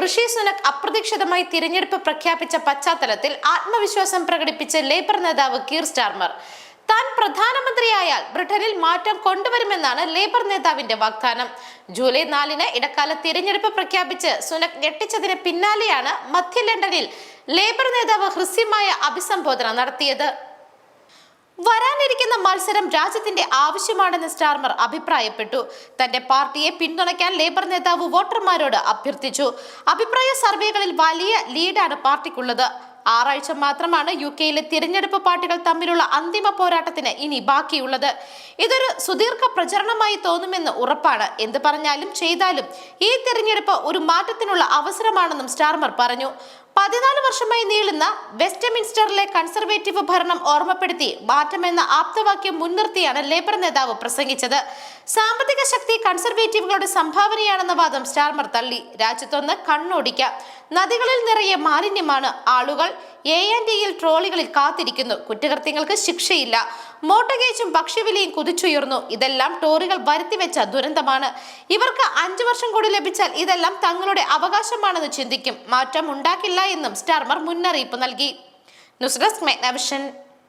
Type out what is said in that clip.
ഋഷി സുനക് അപ്രതീക്ഷിതമായി തിരഞ്ഞെടുപ്പ് പ്രഖ്യാപിച്ച പശ്ചാത്തലത്തിൽ ആത്മവിശ്വാസം പ്രകടിപ്പിച്ച ലേബർ നേതാവ് കീർ സ്റ്റാർമർ. താൻ പ്രധാനമന്ത്രിയായാൽ ബ്രിട്ടനിൽ മാറ്റം കൊണ്ടുവരുമെന്നാണ് ലേബർ നേതാവിന്റെ വാഗ്ദാനം. ജൂലൈ നാലിന് ഇടക്കാല തിരഞ്ഞെടുപ്പ് പ്രഖ്യാപിച്ച് സുനക് ഞെട്ടിച്ചതിന് പിന്നാലെയാണ് മധ്യ ലണ്ടനിൽ ലേബർ നേതാവ് ഹൃസ്യമായ അഭിസംബോധന നടത്തിയത്. വരാനിരിക്കുന്ന മത്സരം രാജ്യത്തിന്റെ ആവശ്യമാണെന്ന് സ്റ്റാർമർ അഭിപ്രായപ്പെട്ടു. തന്റെ പാർട്ടിയെ പിന്തുണയ്ക്കാൻ ലേബർ നേതാവ് വോട്ടർമാരോട് അഭ്യർത്ഥിച്ചു. അഭിപ്രായ സർവേകളിൽ വലിയ ലീഡാണ് പാർട്ടിക്കുള്ളത്. ആറാഴ്ച മാത്രമാണ് യു കെയിലെ തിരഞ്ഞെടുപ്പ് പാർട്ടികൾ തമ്മിലുള്ള അന്തിമ പോരാട്ടത്തിന് ഇനി ബാക്കിയുള്ളത്. ഇതൊരു സുദീർഘ പ്രചരണമായി തോന്നുമെന്ന് ഉറപ്പാണ്. എന്ത് പറഞ്ഞാലും ചെയ്താലും ഈ തിരഞ്ഞെടുപ്പ് ഒരു മാറ്റത്തിനുള്ള അവസരമാണെന്നും സ്റ്റാർമർ പറഞ്ഞു. പതിനാല് വർഷമായി നീളുന്ന വെസ്റ്റ്മിൻസ്റ്ററിലെ കൺസർവേറ്റീവ് ഭരണം ഓർമ്മപ്പെടുത്തി മാറ്റമെന്ന ആപ്തവാക്യം മുൻനിർത്തിയാണ് ലേബർ നേതാവ് പ്രസംഗിച്ചത്. സാമ്പത്തിക ശക്തി കൺസർവേറ്റീവുകളുടെ സംഭാവനയാണെന്ന വാദം സ്റ്റാർമർ തള്ളി. രാജ്യത്തൊന്ന് കണ്ണോടിക്കാം. നദികളിൽ നിറയെ മാലിന്യമാണ് ആളുകൾ. എ ആൻഡ് ഡിയിൽ ട്രോളികളിൽ കാത്തിരിക്കുന്നു. കുറ്റകൃത്യങ്ങൾക്ക് ശിക്ഷയില്ല. മോട്ടഗേജും ഭക്ഷ്യവിലയും കുതിച്ചുയർന്നു. ഇതെല്ലാം ടോറികൾ വരുത്തിവെച്ച ദുരന്തമാണ്. ഇവർക്ക് അഞ്ചു വർഷം കൂടി ലഭിച്ചാൽ ഇതെല്ലാം തങ്ങളുടെ അവകാശമാണെന്ന് ചിന്തിക്കും. മാറ്റം ഉണ്ടാക്കില്ല എന്നും സ്റ്റാർമർ മുന്നറിയിപ്പ് നൽകി. News desk മെഗ്നവിഷൻ